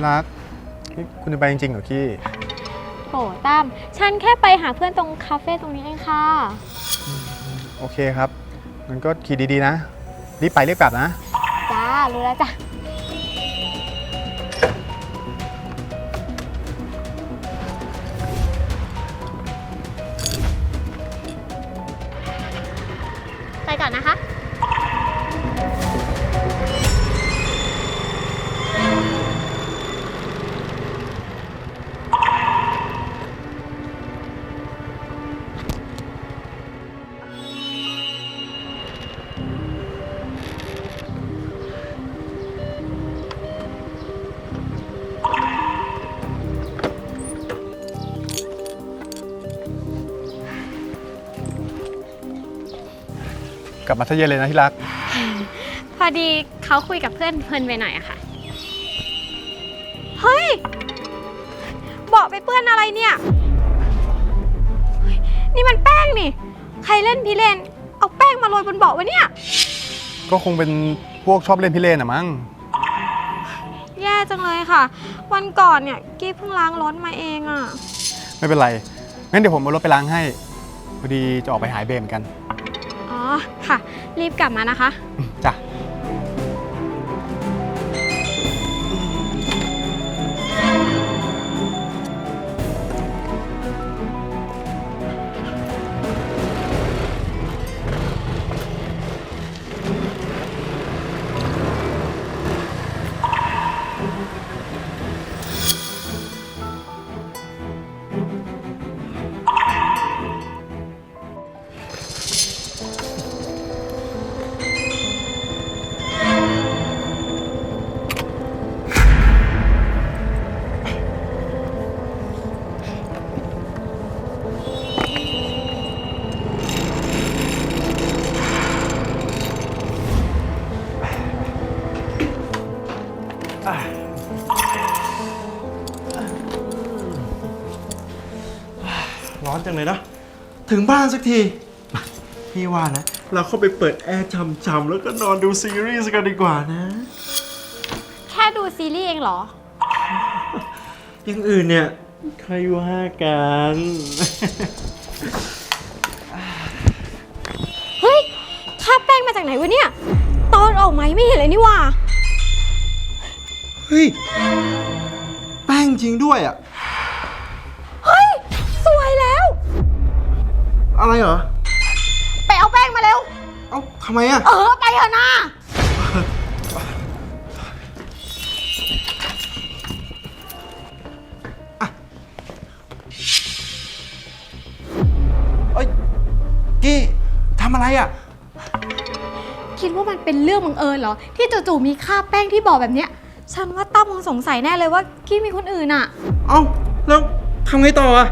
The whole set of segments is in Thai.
ที่รักนี่คุณจะไปจริงๆเหรอกี้โหตั้มฉันแค่ไปหาเพื่อนตรงคาเฟ่ตรงนี้เองค่ะ โอเคครับงั้นก็ขี่ดีๆนะ รีบไปรีบกลับนะ จ้า รู้แล้วจ้ะ ไปก่อนนะคะ ลับมาทะเย็นเลยนะที่รัก พอดีเขาคุยกับเพื่อนเพลินไปหน่อยอะค่ะ เฮ้ยบอกไปเปื้อนอะไรเนี่ยเฮ้ยนี่มันแป้งนี่ ใครเล่นพี่เล่น เอาแป้งมาโรยบนเบาะวะเนี่ย ก็คงเป็นพวกชอบเล่นพิเรนอะมั้ง แย่จังเลยค่ะ วันก่อนเนี่ยกี้เพิ่งล้างรถมาเองอะไม่เป็นไร งั้นเดี๋ยวผมเอารถไปล้างให้ พอดีจะออกไปหายเบรเหมอนกันอ๋อ ค่ะ รีบกลับมานะคะ จ้ะ จังเลยนะ ถึงบ้านสักทีมาพี่ว่านะ เราเข้าไปเปิดแอร์ช่ำๆแล้วก็นอนดูซีรีส์กันดีกว่านะ แค่ดูซีรีส์เองเหรอ อย่างอื่นเนี่ยใครว่ากัน เฮ้ยค่าแป้งมาจากไหนวะเนี่ย ตอนออกไหมาไม่เห็นเลยนี่หว่า เฮ้ย แป้งจริงด้วยอะ อะไรเหรอ ไปเอาแป้งมาเร็ว เอ้าทำไมอะ เออไปเถอะนะเอ้ยกี้ทำอะไรอะ คิดว่ามันเป็นเรื่องบังเอิญเหรอ ที่จู่ๆมีค่าแป้งที่บอกแบบเนี้ย ฉันว่าตั้มคงสงสัยแน่เลยว่ากี้มีคนอื่นอะ เอ้าแล้วทำไงต่ออะ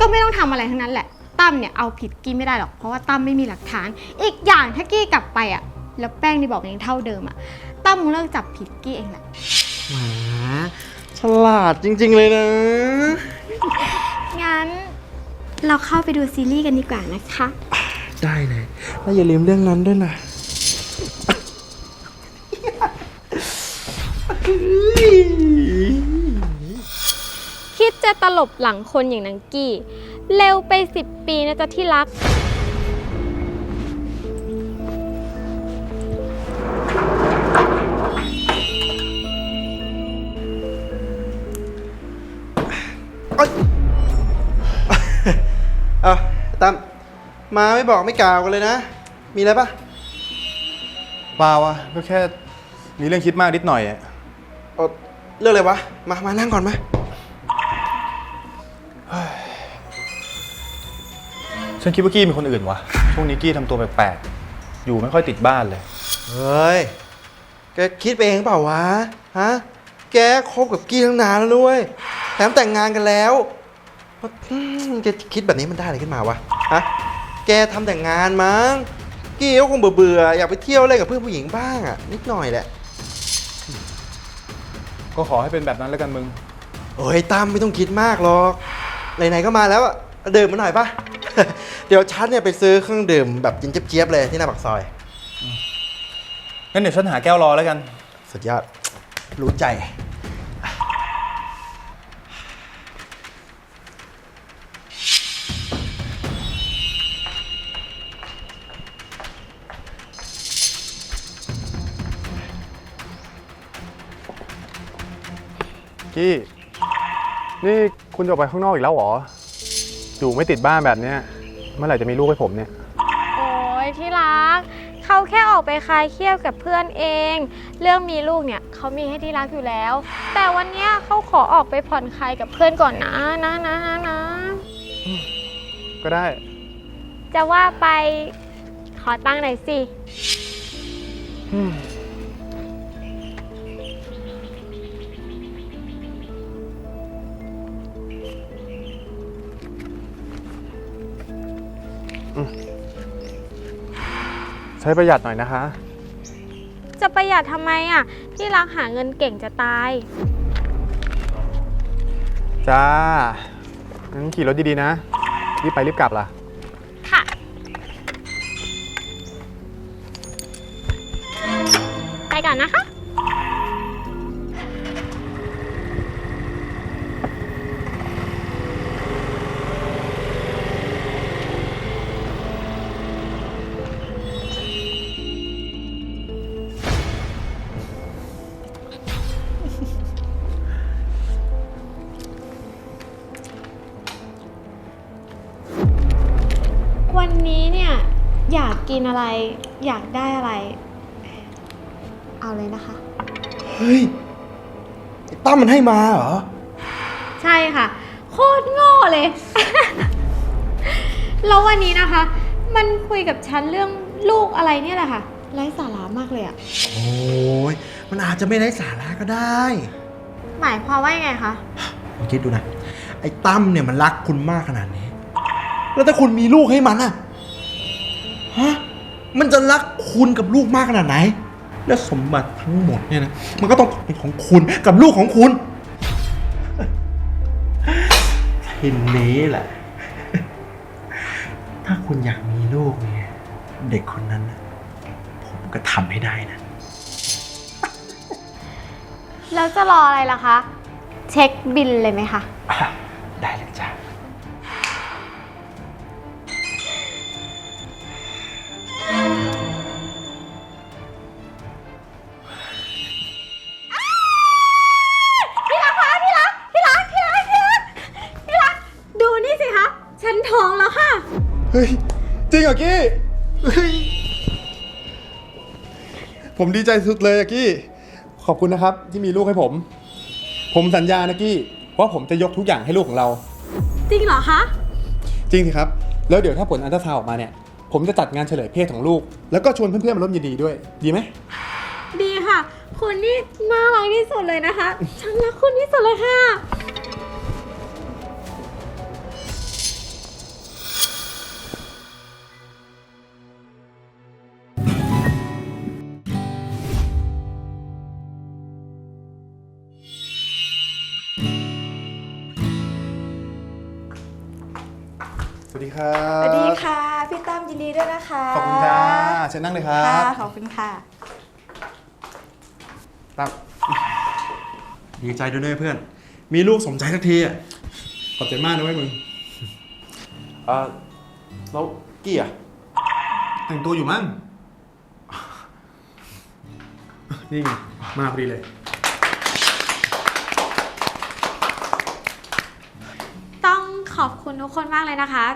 ก็ไม่ต้องทำอะไรทั้งนั้นแหละ ตั้มเนี่ยเอาผิดกี้ไม่ได้หรอกเพราะว่าตั้มไม่มีหลักฐาน อีกอย่างถ้ากี้กลับไปอะแล้วแป้งที่บอกยังเท่าเดิมอะตั้มคงเลิกจับผิดกี้เองแหละแหมฉลาดจริงๆเลยนะ งั้นเราเข้าไปดูซีรีส์กันดีกว่านะคะ ได้เลยแล้วอย่าลืมเรื่องนั้นด้วยนะคิดจะตลบหลังคนอย่างนางกี้ เร็วไปสิบปีนะจ๊ะที่รัก เอาตั้มมาไม่บอกไม่กล่าวกันเลยนะ มีอะไรปะเปล่าวะก็แค่มีเรื่องคิดมากนิดหน่อยอะ เอาเรื่องอะไรวะ มา มานั่งก่อนไห ฉันคิดว่ากี้มีคนอื่นวะช่วงนี้กี้ทำตัวแปลกๆอยู่ไม่ค่อยติดบ้านเลย เฮ้ย แกคิดไปเองเปล่าวะ ฮะ แกคบกับกี้ตั้งนานแล้วด้วย แถมแต่งงานกันแล้วอืมแกคิดแบบนี้มันได้อะไรขึ้นมาวะ ฮะ แกทำแต่งงานมั้ง กี้ก็คงเบื่อๆอยากไปเที่ยวเล่นกับเพื่อนผู้หญิงบ้างอะนิดหน่อยแหละ ก็ขอให้เป็นแบบนั้นแล้วกันมึง โอ้ยตั้มไม่ต้องคิดมากหรอก ไหนๆก็มาแล้วอะดื่มมาหน่อยปะ เดี๋ยวฉันเนี่ยไปซื้อเครื่องดื่มแบบกินเจี๊ยบเลยที่หน้าปากซอย งั้นเดี๋ยวฉันหาแก้วรอแล้วกัน สุดยอด รู้ใจ กี้ นี่คุณจะไปข้างนอกอีกแล้วหรอ อยู่ไม่ติดบ้านแบบเนี้ย เมื่อไหร่จะมีลูกให้ผมเนี่ย โอ้ยที่รัก เขาแค่ออกไปคลายเครียดกับเพื่อนเอง เรื่องมีลูกเนี่ยเขามีให้ที่รักอยู่แล้ว แต่วันเนี้ยเขาขอออกไปผ่อนคลายกับเพื่อนก่อนนะนะนะนะนะก็ได้ จะว่าไปขอตั้งค์หน่อยสิใช้ประหยัดหน่อยนะคะ จะประหยัดทำไมอะ ที่รักหาเงินเก่งจะตาย จ้างั้นขี่รถดีๆนะ รีบไปรีบกลับล่ะ ค่ะ ไปก่อนนะคะ กกินอะไร อยากได้อะไร เอาเลยนะคะ เฮ้ยไอ้ตั้มมันให้มาเหรอ ใช่ค่ะ โคตรโง่เลย แล้ววันนี้นะคะ มันคุยกับฉันเรื่องลูกอะไรเนี่ยแหละค่ะไร้สาระมากเลยอะโอ้ยมันอาจจะไม่ได้สาระก็ได้ หมายความว่ายังไงคะคุณคิดดูนะ ไอ้ตั้มเนี่ยมันรักคุณมากขนาดนี้ แล้วถ้าคุณมีลูกให้มันอะฮะ มันจะรักคุณกับลูกมากขนาดไหน และสมบัติทั้งหมดเนี่ยนะมันก็ต้องเป็นของคุณกับลูกของคุณทีนี้แหละ ถ้าคุณอยากมีลูกเนี่ย เด็กคนนั้นนะผมก็ทำให้ได้นะ แล้วจะรออะไรล่ะคะ เช็คบินเลยไหมคะอะได้เลยจ้ะ ดีใจสุดเลยอะกี้ ขอบคุณนะครับที่มีลูกให้ผม ผมสัญญานะกี้ว่าผมจะยกทุกอย่างให้ลูกของเรา จริงเหรอคะ จริงสิครับ แล้วเดี๋ยวถ้าผลอันตราซาวน์ออกมาเนี่ย ผมจะจัดงานเฉลยเพศของลูก แล้วก็ชวนเพื่อนๆมาร่วมยินดีด้วย ดีไหม ดีค่ะ คุณนี่น่ารักที่สุดเลยนะคะ ฉันรักคุณที่สุดเลยค่ะ สวัสดีครับสวัสดีค่ะ พี่ตั้มยินดีด้วยนะคะขอบคุณจ้าเชิญนั่งเลยครัค่ะบขอบคุณค่ะตั้มดีใจด้วยนะเพื่อน มีลูกสมใจสักทีอะขอบใจมากนะเว้ยมึงเออแล้วกี้อะแต่งตัวอยู่มั้งนี่ไงมาพอดีเลย ต้ องขอบคุณทุกคนมากเลยนะคะ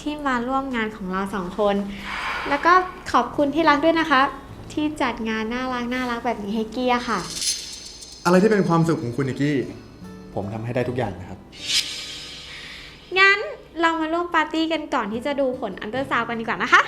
ที่มาร่วมงานของเราสองคน แล้วก็ขอบคุณที่รักด้วยนะคะ ที่จัดงานน่ารักน่ารักแบบนี้ให้เกียร์ค่ะ อะไรที่เป็นความสุขของคุณนิกกี้ ผมทำให้ได้ทุกอย่างนะครับ งั้นเรามาร่วมปาร์ตี้กันก่อนที่จะดูผลอันเตอร์ซาวด์กันดีกว่านะคะ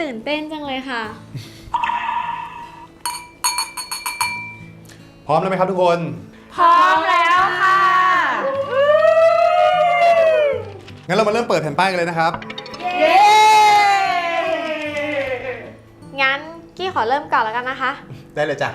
ตื่นเต้นจังเลยค่ะ พร้อมแล้วไหมครับทุกคน พร้อมแล้วค่ะ งั้นเรามาเริ่มเปิดแผ่นป้ายกันเลยนะครับ เย้ งั้นกี้ขอเริ่มก่อนแล้วกันนะคะ ได้เลยจ้ะ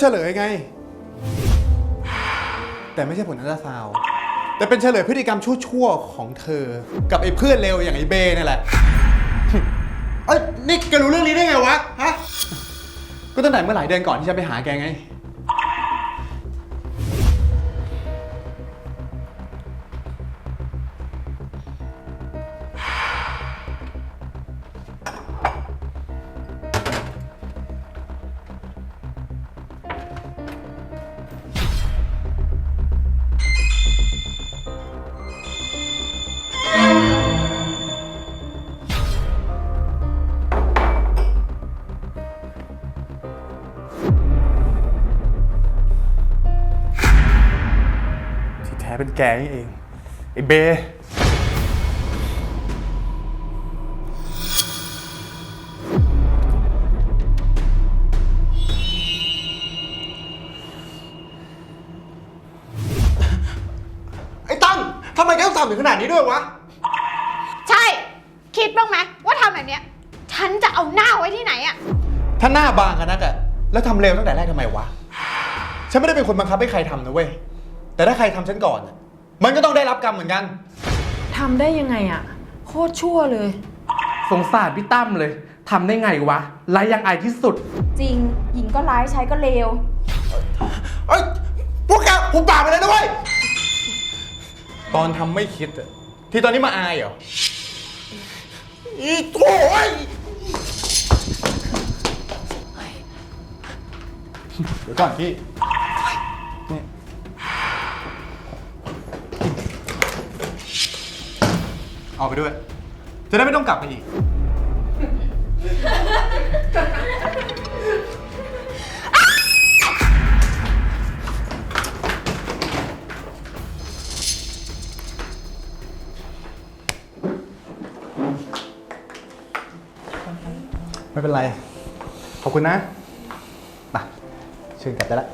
เฉลยไง แต่ไม่ใช่ผลอัลตราซาวด์แต่เป็นเฉลยพฤติกรรมชั่วๆของเธอ กับไอ้เพื่อนเลวอย่างไอ้เบนั่นแหละ เอ้ยนี่แกรู้เรื่องนี้ได้ไงวะฮะก็ตั้งแต่เมื่อหลายเดือนก่อนที่ฉันไปหาแกไง เป็นแกนี่เอง ไอ้เบ ไอ้ตั้งทำไมแกต้องทำถึงขนาดนี้ด้วยวะ ใช่ คิดบ้างไหมว่าทำแบบเนี้ย ฉันจะเอาหน้าไว้ที่ไหนอะถ้าหน้าบางกันนักอะแล้วทำเร็วตั้งแต่แรกทำไมวะ ฉันไม่ได้เป็นคนบังคับให้ใครทำนะเว้ย แต่ถ้าใครทำฉันก่อนอะมันก็ต้องได้รับกรรมเหมือนกัน ทำได้ยังไงอะโคตรชั่วเลย สงสารพี่ตั้มเลยทำได้ไงวะไร้ยังอายที่สุด จริง หญิงก็ร้ายชายก็เลว เอ้ยพวกแกผมปากไปเลยนะเว้ย ตอนทำไม่คิดอะที่ตอนนี้มาอายเหรอ อีโถ่เอ้ยเดี๋ยวก่อนพี่ เอาไปด้วย จะได้ไม่ต้องกลับมาอีก ไม่เป็นไร ขอบคุณนะมาเชิญกลับได้ละ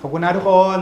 ขอบคุณนะทุกคน